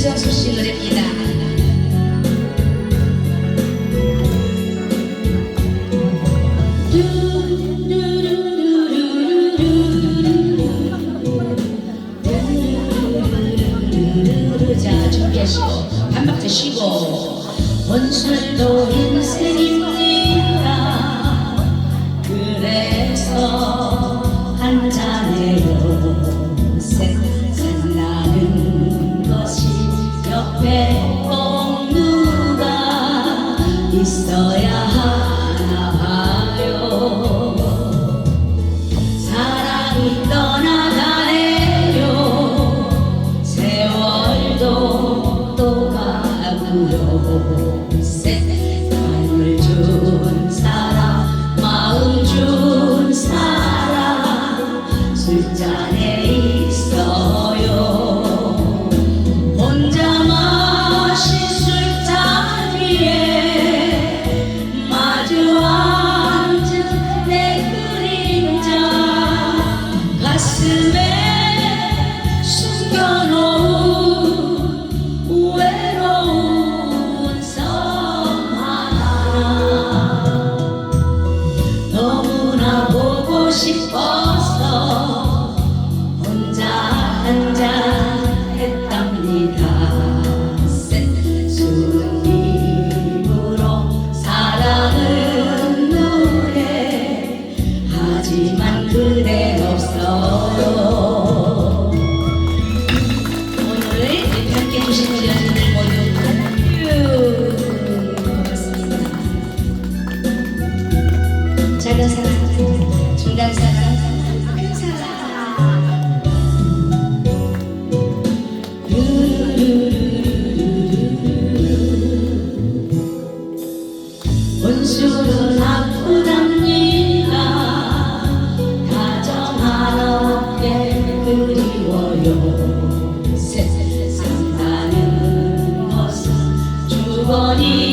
최장수 씨 노래입니다. 자 준비하시고 반박자 쉬고 원수도 인생이 술잔에 있어요. 혼자 마신 술잔 위에 마주 앉은 내 그림자 가슴에 숨겨놓은 외로운 썸 하나. 너무나 보고 싶어 волі.